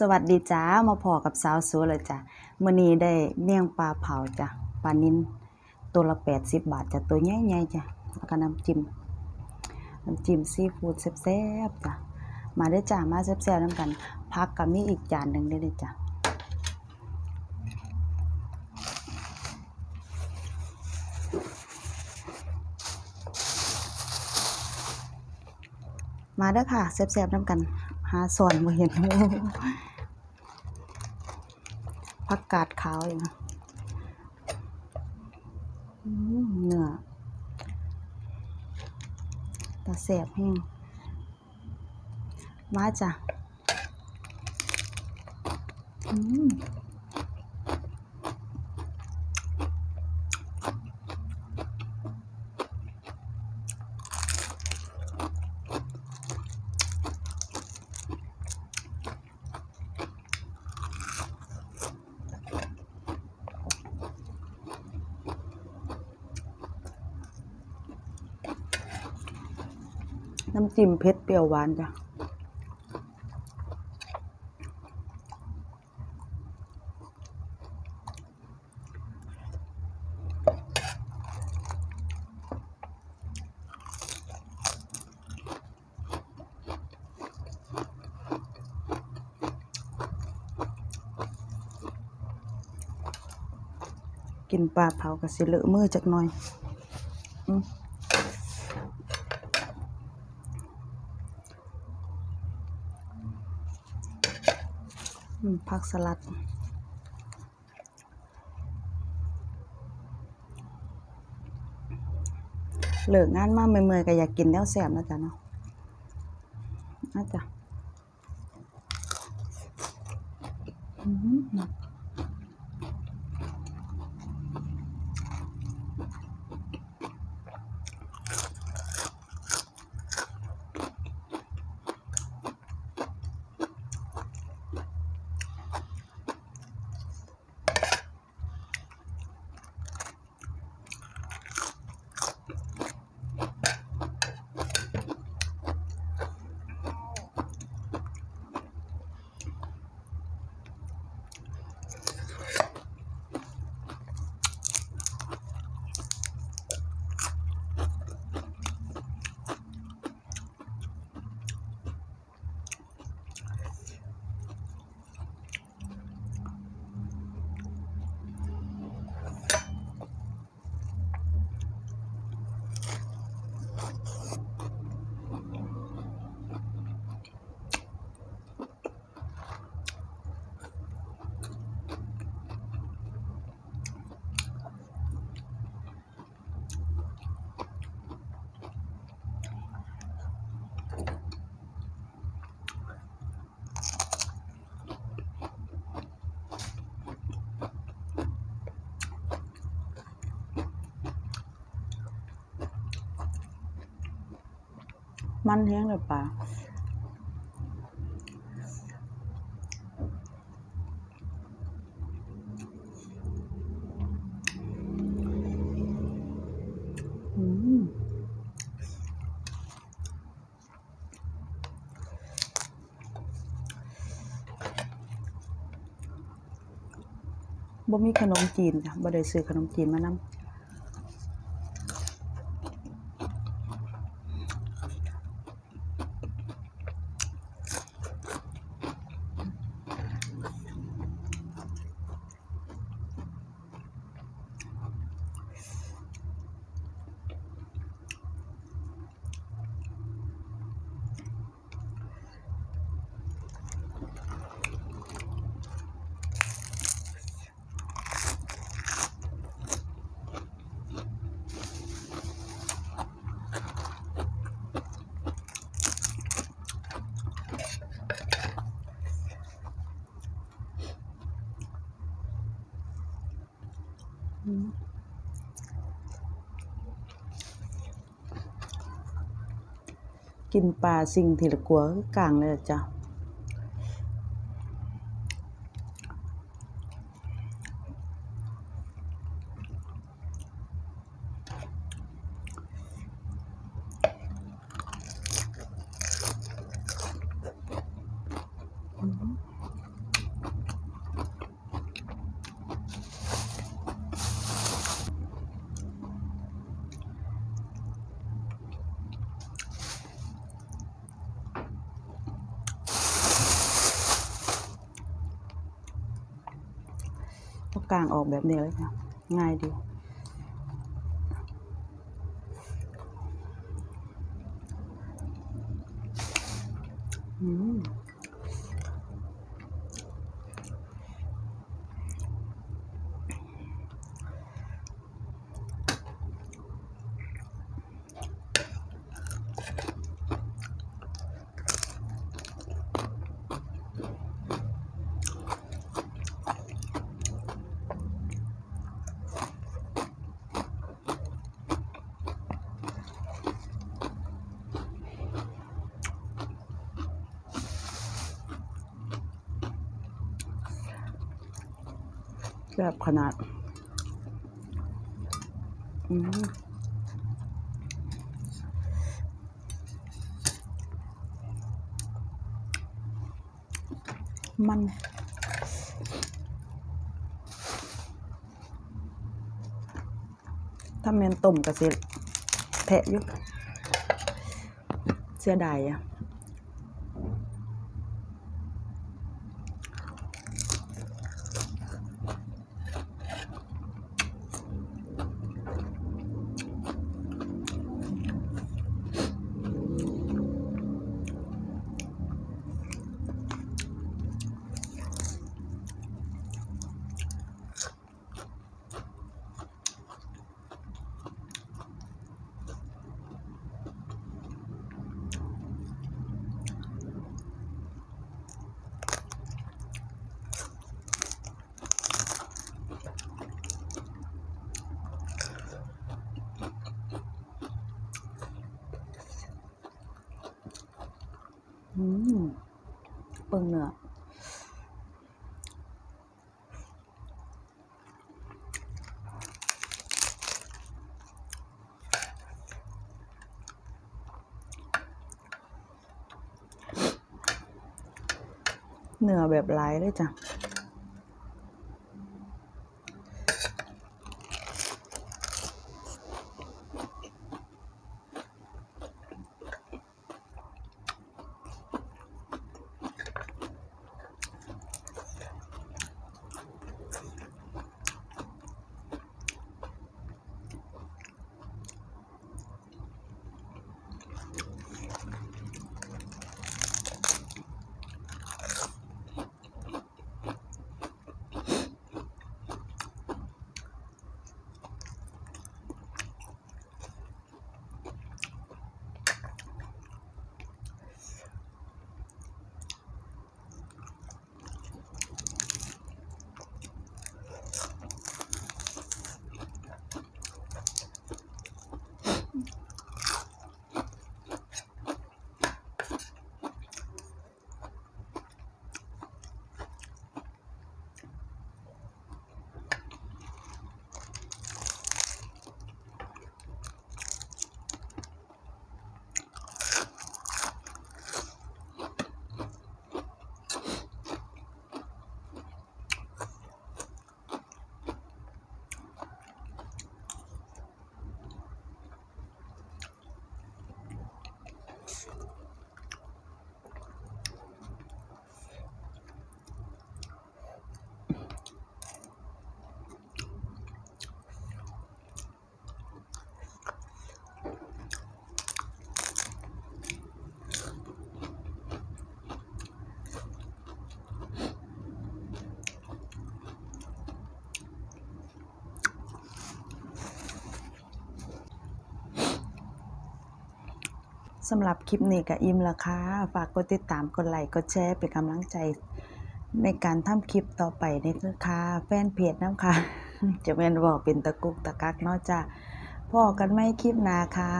สวัสดีจ้ามาพอกับสาวสวยเลยจ้ะมื้อนี้ได้เมี่ยงปลาเผาจ้ะปลานิลตัวละ80บบาทจ้ะตัวใหญ่ๆจ้ะแล้วก็น้ำจิ้มน้ำจิ้มซีฟู้ดแซ่บๆจ้ะมาเด้จ้ามาแซ่บๆน้ำกันผักก็มีอีกจานหนึ่งเด้เด้อจ้ะมาเด้อค่ะแซ่บๆน้ำกัน หาสอนมาเห็นผักกาดขาวอยู่างเนื้อตาแสบแห้งมาจ้ะ อืม น้ำจิ้มเผ็ดเปรี้ยวหวานจ้ะกินปลาเผากับสิเลอะมือจักหน่อย อืม ผักสลัด เหลืองานมากเมื่อยๆก็อยากกินแล้วแสบนะจ๊ะเนาะนะจ๊ะอืม มันแห้งเลยป่าอืมบ่มีขนมจีนจ้ะบ่ได้ซื้อขนมจีนมานำ กินปลาสิ่งที่ละกลัวคือกลางเลยล่ะจ้ะ กลางออกแบบนี้เลยค่ะ ง่ายดีอืม แบบขนาด อืมมันถ้าแมนต้มก็สิแทะอยู่เสียดายอะ อืม เปิงเนื้อเนื้อแบบหลายเลยจ้ะ สำหรับคลิปนี้ก็อิ่มละค่ะฝากกดติดตามกดไลค์กดแชร์เป็นกำลังใจ ในการทำคลิปต่อไปนี่เด้อค่ะแฟนเพจน้ำค่ะ จะแม่นบอกเป็นตะกุกตะกักเนาะจ้ะพ่อกันไม่คลิปนาค่ะ